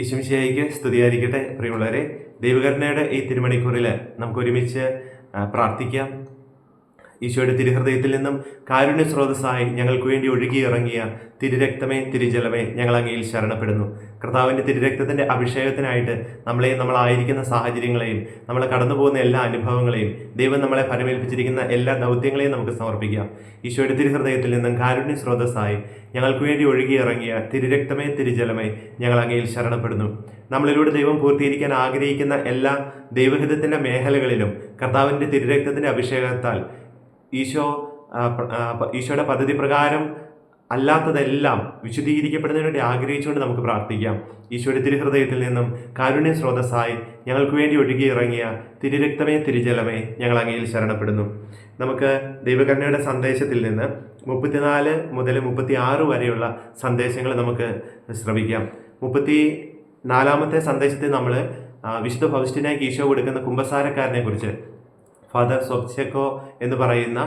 ഈശംശിയായിക്ക് സ്തുതിയായിരിക്കട്ടെ പ്രിയമുള്ളവരെ. ദൈവകരുണയുടെ ഈ തിരുമണിക്കൂറിൽ നമുക്ക് ഒരുമിച്ച് പ്രാർത്ഥിക്കാം. ഈശോയുടെ തിരുഹൃദയത്തിൽ നിന്നും കാരുണ്യ സ്രോതസ്സായി ഞങ്ങൾക്ക് വേണ്ടി ഒഴുകിയിറങ്ങിയ തിരുരക്തമേ തിരുജലമേ ഞങ്ങൾ അങ്ങയിൽ ശരണപ്പെടുന്നു. കർത്താവിന്റെ തിരുരക്തത്തിന്റെ അഭിഷേകത്തിനായിട്ട് നമ്മളെ നമ്മളായിരിക്കുന്ന സാഹചര്യങ്ങളെയും നമ്മൾ കടന്നു പോകുന്ന എല്ലാ അനുഭവങ്ങളെയും ദൈവം നമ്മളെ ഫലമേൽപ്പിച്ചിരിക്കുന്ന എല്ലാ ദൗത്യങ്ങളെയും നമുക്ക് സമർപ്പിക്കാം. ഈശോയുടെ തിരുഹൃദയത്തിൽ നിന്നും കാരുണ്യ സ്രോതസ്സായി ഞങ്ങൾക്ക് വേണ്ടി ഒഴുകിയിറങ്ങിയ തിരുരക്തമേ തിരുജലമേ ഞങ്ങൾ അങ്ങയിൽ ശരണപ്പെടുന്നു. നമ്മളിലൂടെ ദൈവം പൂർത്തീകരിക്കാൻ ആഗ്രഹിക്കുന്ന എല്ലാ ദൈവഹിതത്തിന്റെ മേഖലകളിലും കർത്താവിന്റെ തിരുരക്തത്തിന്റെ അഭിഷേകത്താൽ ഈശോ ഈശോയുടെ പദ്ധതി പ്രകാരം അല്ലാത്തതെല്ലാം വിശുദ്ധീകരിക്കപ്പെടുന്നതിന് വേണ്ടി ആഗ്രഹിച്ചുകൊണ്ട് നമുക്ക് പ്രാർത്ഥിക്കാം. ഈശോയുടെ തിരുഹൃദയത്തിൽ നിന്നും കാരുണ്യ സ്രോതസ്സായി ഞങ്ങൾക്ക് വേണ്ടി ഒഴുകിയിറങ്ങിയ തിരുരക്തമേ തിരുജലമേ ഞങ്ങൾ അങ്ങയിൽ ശരണപ്പെടുന്നു. നമുക്ക് ദൈവകരുണയുടെ സന്ദേശത്തിൽ നിന്ന് മുപ്പത്തിനാല് മുതൽ മുപ്പത്തി ആറ് വരെയുള്ള സന്ദേശങ്ങൾ നമുക്ക് ശ്രവിക്കാം. മുപ്പത്തി നാലാമത്തെ സന്ദേശത്തിൽ നമ്മൾ വിശുദ്ധ ഫൗസ്റ്റിനായി ഈശോ കൊടുക്കുന്ന കുമ്പസാരക്കാരനെ കുറിച്ച് ഫാദർ സൊബ്ചെക്കോ എന്ന് പറയുന്ന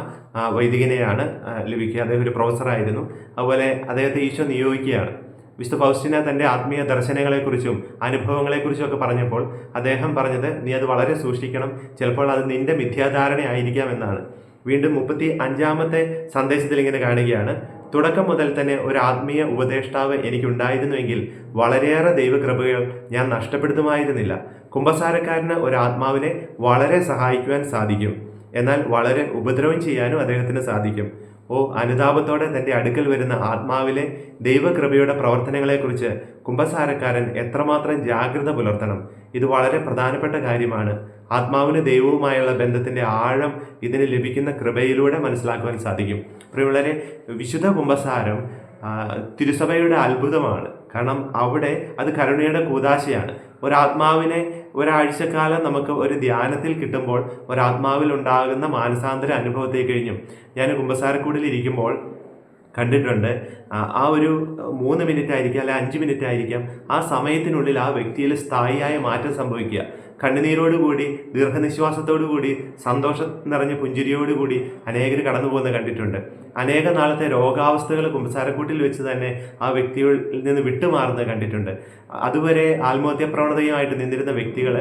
വൈദികനെയാണ് ലഭിക്കുക. അദ്ദേഹം ഒരു പ്രൊഫസറായിരുന്നു. അതുപോലെ അദ്ദേഹത്തെ ഈശോ നിയോഗിക്കുകയാണ്. വിശുദ്ധ ഫൗസ്റ്റിന തന്റെ ആത്മീയ ദർശനങ്ങളെക്കുറിച്ചും അനുഭവങ്ങളെക്കുറിച്ചും ഒക്കെ പറഞ്ഞപ്പോൾ അദ്ദേഹം പറഞ്ഞത് നീ അത് വളരെ സൂക്ഷിക്കണം. ചിലപ്പോൾ അത് നിന്റെ മിഥ്യാധാരണയായിരിക്കാം എന്നാണ്. വീണ്ടും മുപ്പത്തി അഞ്ചാമത്തെ സന്ദേശത്തിൽ ഇങ്ങനെ കാണുകയാണ്. തുടക്കം മുതൽ തന്നെ ഒരു ആത്മീയ ഉപദേഷ്ടാവ് എനിക്കുണ്ടായിരുന്നുവെങ്കിൽ വളരെയേറെ ദൈവകൃപകൾ ഞാൻ നഷ്ടപ്പെടുത്തുമായിരുന്നില്ല. കുംഭസാരക്കാരന് ഒരു ആത്മാവിനെ വളരെ സഹായിക്കുവാൻ സാധിക്കും. എന്നാൽ വളരെ ഉപദ്രവം ചെയ്യാനും അദ്ദേഹത്തിന് സാധിക്കും. ഓ അനുതാപത്തോടെ തന്റെ അടുക്കൽ വരുന്ന ആത്മാവിലെ ദൈവകൃപയുടെ പ്രവർത്തനങ്ങളെക്കുറിച്ച് കുംഭസാരക്കാരൻ എത്രമാത്രം ജാഗ്രത പുലർത്തണം? ഇത് വളരെ പ്രധാനപ്പെട്ട കാര്യമാണ്. ആത്മാവിന് ദൈവവുമായുള്ള ബന്ധത്തിന്റെ ആഴം ഇതിന് ലഭിക്കുന്ന കൃപയിലൂടെ മനസ്സിലാക്കുവാൻ സാധിക്കും. പ്രിയമുള്ളവരെ വിശുദ്ധ കുംഭസാരം തിരുസഭയുടെ അത്ഭുതമാണ്. കാരണം അവിടെ അത് കരുണയുടെ കൂതാശയാണ്. ഒരാത്മാവിനെ ഒരാഴ്ചക്കാലം നമുക്ക് ഒരു ധ്യാനത്തിൽ കിട്ടുമ്പോൾ ഒരാത്മാവിൽ ഉണ്ടാകുന്ന മാനസാന്തര അനുഭവത്തെ കഴിഞ്ഞും. ഞാൻ കുമ്പസാരക്കൂടിൽ ഇരിക്കുമ്പോൾ കണ്ടിട്ടുണ്ട് ആ, ഒരു മൂന്ന് മിനിറ്റ് ആയിരിക്കാം അല്ലെ അഞ്ച് മിനിറ്റ് ആയിരിക്കാം ആ സമയത്തിനുള്ളിൽ ആ വ്യക്തിയിൽ സ്ഥായിയായ മാറ്റം സംഭവിക്കുക. കണ്ണുനീരോടുകൂടി ദീർഘനിശ്വാസത്തോടുകൂടി സന്തോഷം നിറഞ്ഞ പുഞ്ചിരിയോടുകൂടി അനേകർ കടന്നു പോകുന്നത് കണ്ടിട്ടുണ്ട്. അനേക നാളത്തെ രോഗാവസ്ഥകൾ കുമ്പസാരക്കൂട്ടിൽ വെച്ച് തന്നെ ആ വ്യക്തിയിൽ നിന്ന് വിട്ടുമാറുന്നത് കണ്ടിട്ടുണ്ട്. അതുവരെ ആത്മഹത്യാ പ്രവണതയുമായിട്ട് നിന്നിരുന്ന വ്യക്തികൾ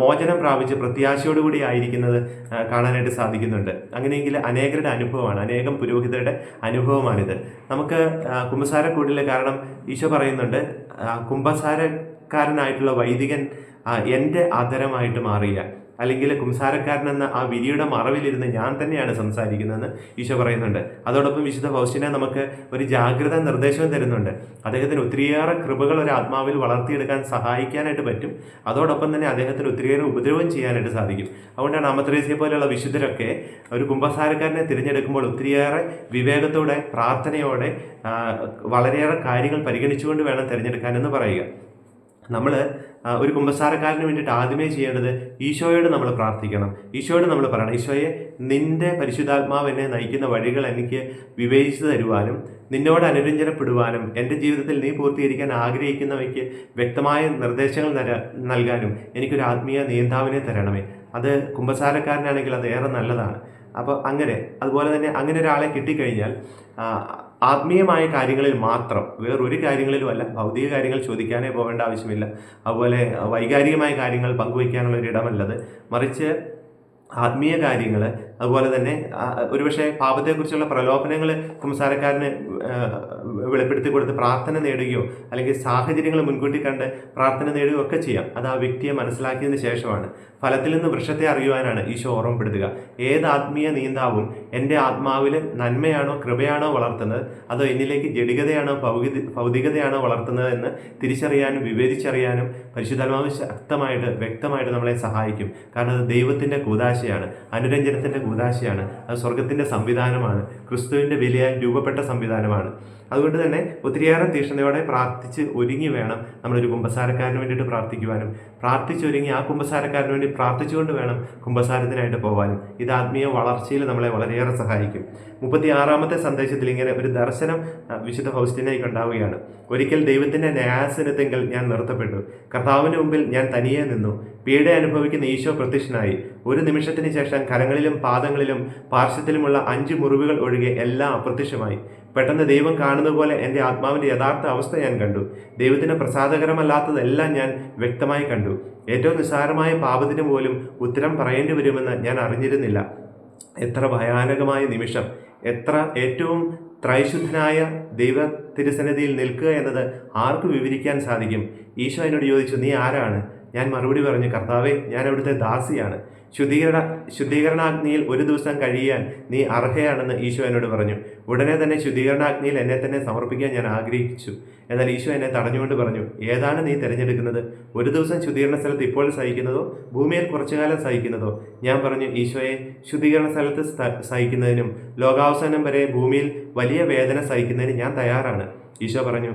മോചനം പ്രാപിച്ച് പ്രത്യാശയോടുകൂടി ആയിരിക്കുന്നത് കാണാനായിട്ട് സാധിക്കുന്നുണ്ട്. അങ്ങനെയെങ്കിൽ അനേകരുടെ അനുഭവമാണ് അനേകം പുരോഹിതരുടെ അനുഭവമാണിത്. നമുക്ക് കുമ്പസാരക്കൂട്ടിൽ കാരണം ഈശോ പറയുന്നുണ്ട് കുമ്പസാരക്കാരനായിട്ടുള്ള വൈദികൻ എന്റെ ആദരമായിട്ട് മാറിയ അല്ലെങ്കിൽ കുംസാരക്കാരൻ എന്ന ആ വിരിയുടെ മറവിലിരുന്ന് ഞാൻ തന്നെയാണ് സംസാരിക്കുന്നതെന്ന് ഈശോ പറയുന്നുണ്ട്. അതോടൊപ്പം വിശുദ്ധ ഫൗസ്റ്റിനെ നമുക്ക് ഒരു ജാഗ്രത നിർദ്ദേശവും തരുന്നുണ്ട്. അദ്ദേഹത്തിന് ഒത്തിരിയേറെ കൃപകൾ ഒരു ആത്മാവിൽ വളർത്തിയെടുക്കാൻ സഹായിക്കാനായിട്ട് പറ്റും. അതോടൊപ്പം തന്നെ അദ്ദേഹത്തിന് ഒത്തിരിയേറെ ഉപദ്രവം ചെയ്യാനായിട്ട് സാധിക്കും. അതുകൊണ്ടാണ് അമത്രേസ്യെ പോലെയുള്ള വിശുദ്ധരൊക്കെ ഒരു കുംഭസാരക്കാരനെ തിരഞ്ഞെടുക്കുമ്പോൾ ഒത്തിരിയേറെ വിവേകത്തോടെ പ്രാർത്ഥനയോടെ വളരെയേറെ കാര്യങ്ങൾ പരിഗണിച്ചുകൊണ്ട് വേണം തിരഞ്ഞെടുക്കാനെന്ന് പറയുക. നമ്മൾ ഒരു കുമ്പസാരക്കാരന് വേണ്ടിയിട്ട് ആദ്യമേ ചെയ്യേണ്ടത് ഈശോയോട് നമ്മൾ പ്രാർത്ഥിക്കണം. ഈശോയോട് നമ്മൾ പറയണം ഈശോയെ നിന്റെ പരിശുദ്ധാത്മാവ് എന്നെ നയിക്കുന്ന വഴികൾ എനിക്ക് വിവേചിച്ചു തരുവാനും നിന്നോട് അനുരഞ്ജനപ്പെടുവാനും എന്റെ ജീവിതത്തിൽ നീ പൂർത്തീകരിക്കാൻ ആഗ്രഹിക്കുന്നവയ്ക്ക് വ്യക്തമായ നിർദ്ദേശങ്ങൾ നൽകാനും എനിക്കൊരു ആത്മീയ നേതാവിനെ തരണമേ. അത് കുമ്പസാരക്കാരനാണെങ്കിൽ അത് ഏറെ നല്ലതാണ്. അപ്പോൾ അങ്ങനെ അതുപോലെ തന്നെ അങ്ങനെ ഒരാളെ കിട്ടിക്കഴിഞ്ഞാൽ ആത്മീയമായ കാര്യങ്ങളിൽ മാത്രം വേറൊരു കാര്യങ്ങളിലും അല്ല ഭൗതിക കാര്യങ്ങൾ ചോദിക്കാനേ പോകേണ്ട ആവശ്യമില്ല. അതുപോലെ വൈകാരികമായ കാര്യങ്ങൾ പങ്കുവയ്ക്കാനുള്ള ഒരു ഇടമല്ലത് മറിച്ച് ആത്മീയ കാര്യങ്ങൾ അതുപോലെ തന്നെ ഒരുപക്ഷെ പാപത്തെക്കുറിച്ചുള്ള പ്രലോഭനങ്ങൾ കുംസാരക്കാരന് വെളിപ്പെടുത്തി കൊടുത്ത് പ്രാർത്ഥന നേടുകയോ അല്ലെങ്കിൽ സാഹചര്യങ്ങൾ മുൻകൂട്ടി കണ്ട് പ്രാർത്ഥന നേടുകയോ ഒക്കെ ചെയ്യാം. അത് ആ വ്യക്തിയെ മനസ്സിലാക്കിയതിന് ശേഷമാണ്. ഫലത്തിൽ നിന്ന് വൃക്ഷത്തെ അറിയുവാനാണ് ഈശോ ഓർമ്മപ്പെടുത്തുക. ഏത് ആത്മീയ നീന്താവും എന്റെ ആത്മാവിൽ നന്മയാണോ കൃപയാണോ വളർത്തുന്നത്? അതോ എന്നിലേക്ക് ജഡികതയാണോ ഭൗതിക ഭൗതികതയാണോ വളർത്തുന്നത് എന്ന് തിരിച്ചറിയാനും വിവേചിച്ചറിയാനും പരിശുദ്ധാത്മാവ് ശക്തമായിട്ട് വ്യക്തമായിട്ട് നമ്മളെ സഹായിക്കും. കാരണം അത് ദൈവത്തിന്റെ കൂതാശയാണ് അനുരഞ്ജനത്തിന്റെ കൂദാശയാണ് അത് സ്വർഗത്തിന്റെ സംവിധാനമാണ്. ക്രിസ്തുവിന്റെ വിലയ രൂപപ്പെട്ട സംവിധാനമാണ്. അതുകൊണ്ട് തന്നെ ഒത്തിരിയേറെ തീഷ്ണതയോടെ പ്രാർത്ഥിച്ച് ഒരുങ്ങി വേണം നമ്മളൊരു കുമ്പസാരക്കാരന് വേണ്ടിയിട്ട് പ്രാർത്ഥിക്കുവാനും. പ്രാർത്ഥിച്ചൊരുങ്ങി ആ കുമ്പസാരക്കാരന് വേണ്ടി പ്രാർത്ഥിച്ചുകൊണ്ട് വേണം കുമ്പസാരത്തിനായിട്ട് പോകാനും ഇത് ആത്മീയ വളർച്ചയിൽ നമ്മളെ വളരെയേറെ സഹായിക്കും. മുപ്പത്തി ആറാമത്തെ സന്ദേശത്തിൽ ഇങ്ങനെ ഒരു ദർശനം വിശുദ്ധ ഫൗസ്റ്റിനേക്ക് ഉണ്ടാവുകയാണ് ഒരിക്കൽ ദൈവത്തിന്റെ ന്യായാസനത്തെങ്കിൽ ഞാൻ നിർത്തപ്പെട്ടു. കർത്താവിന് മുമ്പിൽ ഞാൻ തനിയെ നിന്നു. പീഡ അനുഭവിക്കുന്ന ഈശോ പ്രത്യക്ഷനായി. ഒരു നിമിഷത്തിന് ശേഷം കരങ്ങളിലും പാദങ്ങളിലും പാർശ്വത്തിലുമുള്ള അഞ്ച് മുറിവുകൾ ഒഴികെ എല്ലാം അപ്രത്യക്ഷമായി. പെട്ടെന്ന് ദൈവം കാണുന്ന പോലെ എന്റെ ആത്മാവിന്റെ യഥാർത്ഥ അവസ്ഥ ഞാൻ കണ്ടു. ദൈവത്തിന് പ്രസാദകരമല്ലാത്തതെല്ലാം ഞാൻ വ്യക്തമായി കണ്ടു. ഏറ്റവും നിസ്സാരമായ പാപത്തിന് പോലും ഉത്തരം പറയേണ്ടി വരുമെന്ന് ഞാൻ അറിഞ്ഞിരുന്നില്ല. എത്ര ഭയാനകമായ നിമിഷം. എത്ര ഏറ്റവും ത്രൈശുദ്ധനായ ദൈവ തിരുസന്നിധിയിൽ നിൽക്കുക എന്നത് ആർക്ക് വിവരിക്കാൻ സാധിക്കും. ഈശോ എന്നോട് ചോദിച്ചു നീ ആരാണ്? ഞാൻ മറുപടി പറഞ്ഞു കർത്താവേ ഞാൻ അവിടുത്തെ ദാസിയാണ്. ശുദ്ധീകരണ ശുദ്ധീകരണാഗ്നിയിൽ ഒരു ദിവസം കഴിയാൻ നീ അർഹയാണെന്ന് ഈശോ എന്നോട് പറഞ്ഞു. ഉടനെ തന്നെ ശുദ്ധീകരണാഗ്നിയിൽ എന്നെ തന്നെ സമർപ്പിക്കാൻ ഞാൻ ആഗ്രഹിച്ചു. എന്നാൽ ഈശോ എന്നെ തടഞ്ഞുകൊണ്ട് പറഞ്ഞു ഏതാണ് നീ തിരഞ്ഞെടുക്കുന്നത്? ഒരു ദിവസം ശുദ്ധീകരണ സ്ഥലത്ത് ഇപ്പോൾ സഹിക്കുന്നതോ? ഭൂമിയിൽ കുറച്ചു കാലം സഹിക്കുന്നതോ? ഞാൻ പറഞ്ഞു ഈശോയെ ശുദ്ധീകരണ സ്ഥലത്ത് സ്ഥ- സഹിക്കുന്നതിനും ലോകാവസാനം വരെ ഭൂമിയിൽ വലിയ വേദന സഹിക്കുന്നതിനും ഞാൻ തയ്യാറാണ്. ഈശോ പറഞ്ഞു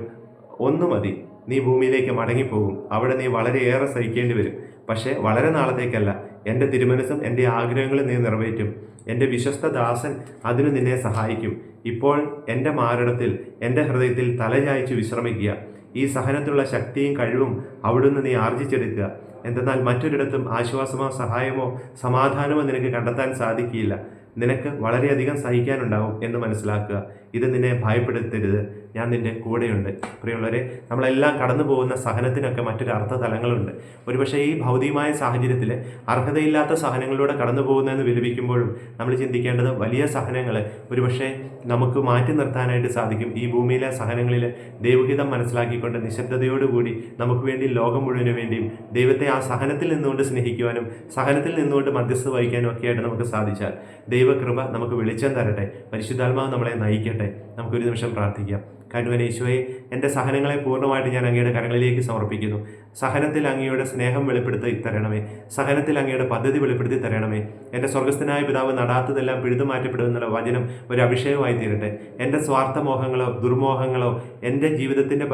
ഒന്നു മതി. നീ ഭൂമിയിലേക്ക് മടങ്ങിപ്പോകും. അവിടെ നീ വളരെയേറെ സഹിക്കേണ്ടി വരും. പക്ഷേ വളരെ നാളത്തേക്കല്ല. എന്റെ തിരുമനസ്സും എന്റെ ആഗ്രഹങ്ങളും നീ നിറവേറ്റും. എന്റെ വിശ്വസ്ത ദാസൻ അതിനു നിന്നെ സഹായിക്കും. ഇപ്പോൾ എന്റെ മാരടത്തിൽ എന്റെ ഹൃദയത്തിൽ തലചായ്ച്ച് വിശ്രമിക്കുക. ഈ സഹനത്തിലുള്ള ശക്തിയും കഴിവും അവിടുന്ന് നീ ആർജിച്ചെടുക്കുക. എന്തെന്നാൽ മറ്റൊരിടത്തും ആശ്വാസമോ സഹായമോ സമാധാനമോ നിനക്ക് കണ്ടെത്താൻ സാധിക്കില്ല. നിനക്ക് വളരെയധികം സഹിക്കാനുണ്ടാവും എന്ന് മനസ്സിലാക്കുക. ഇത് നിന്നെ ഭയപ്പെടുത്തരുത്. ഞാൻ നിന്റെ കൂടെയുണ്ട്. പ്രിയമുള്ളവരെ നമ്മളെല്ലാം കടന്നു പോകുന്ന സഹനത്തിനൊക്കെ മറ്റൊരു അർത്ഥ തലങ്ങളുണ്ട് ഒരുപക്ഷെ ഈ ഭൗതികമായ സാഹചര്യത്തിൽ അർഹതയില്ലാത്ത സഹനങ്ങളിലൂടെ കടന്നു പോകുന്നതെന്ന് വിലപിക്കുമ്പോഴും നമ്മൾ ചിന്തിക്കേണ്ടത് വലിയ സഹനങ്ങൾ ഒരുപക്ഷെ നമുക്ക് മാറ്റി നിർത്താനായിട്ട് സാധിക്കും. ഈ ഭൂമിയിലെ സഹനങ്ങളിൽ ദൈവഹിതം മനസ്സിലാക്കിക്കൊണ്ട് നിശബ്ദതയോടുകൂടി നമുക്ക് വേണ്ടി ലോകം മുഴുവൻ വേണ്ടിയും ദൈവത്തെ ആ സഹനത്തിൽ നിന്നുകൊണ്ട് സ്നേഹിക്കുവാനും സഹനത്തിൽ നിന്നുകൊണ്ട് മധ്യസ്ഥ വഹിക്കാനും ഒക്കെ ആയിട്ട് നമുക്ക് സാധിച്ചാൽ ദൈവകൃപ നമുക്ക് വെളിച്ചം തരട്ടെ. പരിശുദ്ധാത്മാവ് നമ്മളെ നയിക്കട്ടെ. നമുക്കൊരു നിമിഷം പ്രാർത്ഥിക്കാം. കനുവനെ ഈശോയെ എന്റെ സഹനങ്ങളെ പൂർണമായിട്ട് ഞാൻ അങ്ങയുടെ കരങ്ങളിലേക്ക് സമർപ്പിക്കുന്നു. സഹനത്തിൽ അങ്ങയുടെ സ്നേഹം വെളിപ്പെടുത്തി തരണമേ. സഹനത്തിൽ അങ്ങയുടെ പദ്ധതി വെളിപ്പെടുത്തി തരണമേ. എന്റെ സ്വർഗസ്ഥനായ പിതാവ് നടാത്തതെല്ലാം പിഴുതു മാറ്റപ്പെടുമെന്നുള്ള വചനം ഒരു അഭിഷേകമായി തീരട്ടെ. എന്റെ സ്വാർത്ഥമോഹങ്ങളോ ദുർമോഹങ്ങളോ എന്റെ ജീവിതത്തിന്റെ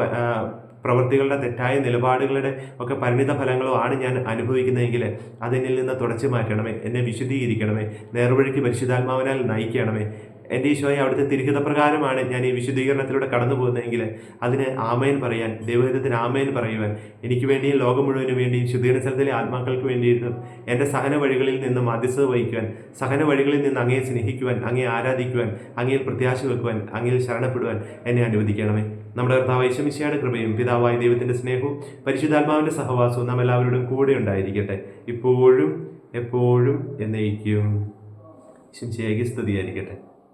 പ്രവൃത്തികളുടെ തെറ്റായ നിലപാടുകളുടെ ഒക്കെ പരിണിത ഫലങ്ങളോ ആണ് ഞാൻ അനുഭവിക്കുന്നതെങ്കിൽ അതിനിൽ നിന്ന് തുടച്ചു മാറ്റണമേ. എന്നെ വിശുദ്ധീകരിക്കണമേ. നേർവഴിക്ക് പരിശുദ്ധാത്മാവിനാൽ നയിക്കണമേ. എന്റെ ഈശോയെ അവിടുത്തെ തിരുഹിത പ്രകാരമാണ് ഞാൻ ഈ വിശുദ്ധീകരണത്തിലൂടെ കടന്നു പോകുന്നതെങ്കിൽ അതിന് ആമയൻ പറയാൻ ദൈവഹിതത്തിന് ആമയൻ പറയുവാൻ എനിക്ക് വേണ്ടിയും ലോകം മുഴുവനും വേണ്ടിയും ശുദ്ധീകരണ സ്ഥലത്തിലെ ആത്മാക്കൾക്ക് വേണ്ടിയിട്ടും എന്റെ സഹന വഴികളിൽ നിന്ന് മധ്യസ്ഥത വഹിക്കുവാൻ സഹന വഴികളിൽ നിന്ന് അങ്ങയെ സ്നേഹിക്കുവാൻ അങ്ങയെ ആരാധിക്കുവാൻ അങ്ങയിൽ പ്രത്യാശ വെക്കുവാൻ അങ്ങയിൽ ശരണപ്പെടുവാൻ എന്നെ അനുവദിക്കണമേ. നമ്മുടെ കർത്താവ് യേശുമിശിയുടെ കൃപയും പിതാവായ ദൈവത്തിന്റെ സ്നേഹവും പരിശുദ്ധാത്മാവിന്റെ സഹവാസവും നാം എല്ലാവരോടും കൂടെ ഉണ്ടായിരിക്കട്ടെ. ഇപ്പോഴും എപ്പോഴും എന്നേക്കും. ശിംശയ്ക്ക് സ്തുതിയായിരിക്കട്ടെ.